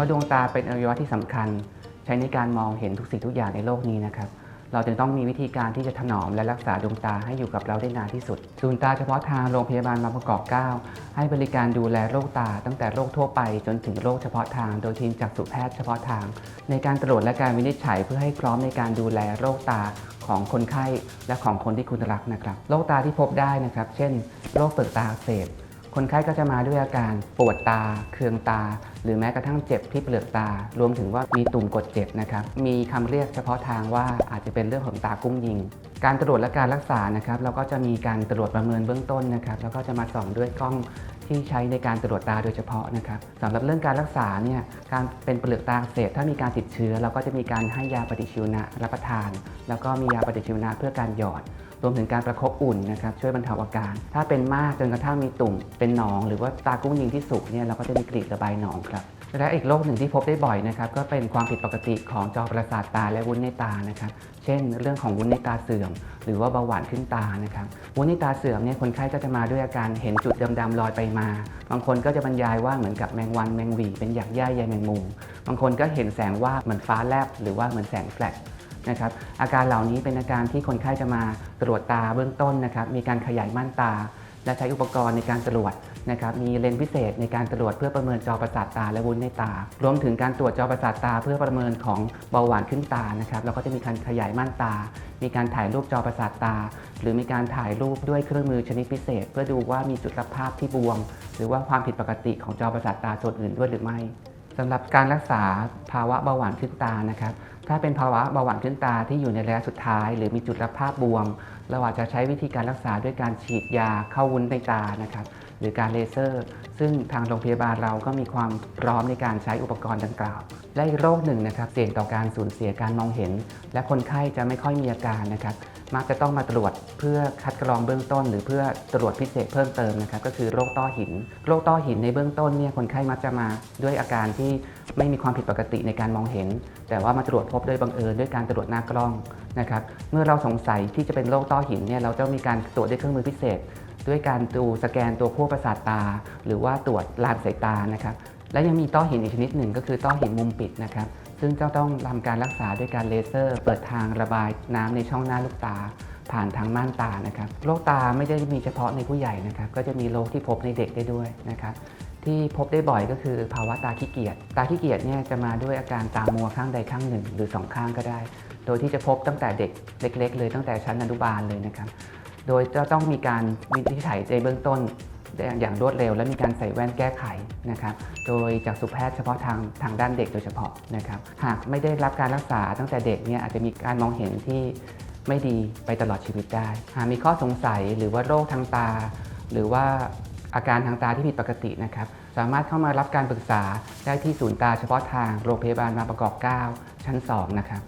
ราะดวงตาเป็นอวัยวะที่สำคัญ ใช้ในการมองเห็นทุกสิ่งทุกอย่างในโลกนี้นะครับเราจึงต้องมีวิธีการที่จะถนอมและรักษาดวงตาให้อยู่กับเราได้นานที่สุดศูนย์ตาเฉพาะทางโรงพยาบาลบางประกอบ 9 ให้บริการดูแลโรคตา ตั้งแต่โรคทั่วไปจนถึงโรคเฉพาะทาง โดยทีมจักษุแพทย์เฉพาะทาง ในการตรวจและการวินิจฉัยเพื่อให้พร้อมในการดูแลโรคตาของคนไข้และของคนที่คุณรักนะครับ โรคตาที่พบได้นะครับ เช่น โรคเปลือกตาอักเสบ คนไข้ก็จะมาด้วยอาการปวดตา เคืองตา หรือแม้กระทั่งเจ็บที่เปลือกตา รวมถึงว่ามีตุ่มกดเจ็บนะครับ มีคำเรียกเฉพาะทางว่าอาจจะเป็นเรื่องของตากุ้งยิง การตรวจและการรักษานะครับ เราก็จะมีการตรวจประเมินเบื้องต้นนะครับ แล้วก็จะมาส่องด้วยกล้องที่ใช้ในการตรวจตาโดยเฉพาะนะครับสำหรับเรื่องการรักษาเนี่ยการเป็นเปลือกตาอักเสบถ้ามีการติดเชื้อ เราก็จะมีการให้ยาปฏิชีวนะรับประทาน แล้วก็มียาปฏิชีวนะเพื่อการหยอด รวมถึงการประคบอุ่นนะครับช่วยบรรเทาอาการ ถ้าเป็นมากจนกระทั่งมีตุ่มเป็นหนอง หรือว่าตากุ้งยิงที่สุกเนี่ยเราก็จะมีกรีดระบายหนองครับและอีกโรคหนึ่งที่พบได้บ่อยนะครับก็เป็นความผิดปกติของจอประสาทตาและวุ้นในตานะครับเช่น เรื่องของวุ้นในตาเสื่อม หรือว่าเบาหวานขึ้นตานะครับวุ้นในตาเสื่อมเนี่ยคนไข้ก็จะมาด้วยอาการเห็นจุดดำๆลอยไปมา บางคนก็จะบรรยายว่าเหมือนกับแมงวันแมงวีเป็นหยักใยใยแมงมุมบางคนก็เห็นแสงว่าเหมือนฟ้าแลบหรือว่าเหมือนแสงแฟลช นะครับอาการเหล่านี้เป็นอาการที่คนไข้จะมาตรวจตาเบื้องต้นนะครับมีการขยายม่านตา และใช้อุปกรณ์ในการตรวจนะครับมีเลนส์พิเศษในการตรวจเพื่อประเมินจอประสาทตาและวุ้นในตา รวมถึงการตรวจจอประสาทตาเพื่อประเมินของเบาหวานขึ้นตานะครับแล้วก็จะมีการขยายม่านตา มีการถ่ายรูปจอประสาทตา หรือมีการถ่ายรูปด้วยเครื่องมือชนิดพิเศษ เพื่อดูว่ามีจุดรับภาพที่บวม หรือว่าความผิดปกติของจอประสาทตาส่วนอื่นด้วยหรือไม่สำหรับการรักษาภาวะเบาหวานขึ้นตานะครับ ถ้าเป็นภาวะเบาหวานขึ้นตาที่อยู่ในระยะสุดท้าย หรือมีจุดรับภาพบวม เราอาจจะใช้วิธีการรักษาด้วยการฉีดยาเข้าวุ้นในตานะครับหรือการเลเซอร์ ซึ่งทางโรงพยาบาลเราก็มีความพร้อมในการใช้อุปกรณ์ดังกล่าว และอีกโรคหนึ่งนะครับเสี่ยงต่อการสูญเสียการมองเห็น และคนไข้จะไม่ค่อยมีอาการนะครับมักจะต้องมาตรวจเพื่อคัดกรองเบื้องต้น หรือเพื่อตรวจพิเศษเพิ่มเติมนะครับก็คือโรคต้อหิน โรคต้อหินในเบื้องต้นเนี่ยคนไข้มักจะมาด้วยอาการที่ ไม่มีความผิดปกติในการมองเห็น แต่ว่ามาตรวจพบโดยบังเอิญด้วยการตรวจหน้ากล้องนะครับเมื่อเราสงสัยที่จะเป็นโรคต้อหินเนี่ยเราจะมีการตรวจด้วยเครื่องมือพิเศษ ด้วยการดูสแกนตัวขั้วประสาทตา หรือว่าตรวจลานสายตานะครับและยังมีต้อหินอีกชนิดหนึ่งก็คือต้อหินมุมปิดนะครับซึ่งจะต้องทำการรักษาด้วยการเลเซอร์ เปิดทางระบายน้ำในช่องหน้าลูกตา ผ่านทางม่านตานะครับโรคตาไม่ได้มีเฉพาะในผู้ใหญ่นะครับก็จะมีโรคที่พบในเด็กได้ด้วยนะครับ ที่พบได้บ่อยก็คือภาวะตาขี้เกียจ ตาขี้เกียจเนี่ยจะมาด้วยอาการตามัวข้างใดข้างหนึ่ง หรือสองข้างก็ได้ โดยที่จะพบตั้งแต่เด็กเล็ก ๆ เลยตั้งแต่ชั้นอนุบาลเลยนะครับ โดยจะต้องมีการวินิจฉัยในเบื้องต้นอย่างรวดเร็ว และมีการใส่แว่นแก้ไขนะครับ โดยจากสุแพทย์เฉพาะทางทางด้านเด็กโดยเฉพาะนะครับ หากไม่ได้รับการรักษาตั้งแต่เด็กเนี่ยอาจจะมีการมองเห็นที่ไม่ดีไปตลอดชีวิตได้ หากมีข้อสงสัยหรือว่าโรคทางตา หรือว่า อาการทางตาที่ผิดปกตินะครับ สามารถเข้ามารับการปรึกษาได้ที่ศูนย์ตาเฉพาะทางโรงพยาบาลมาประกอบ 9 ชั้น 2 นะครับ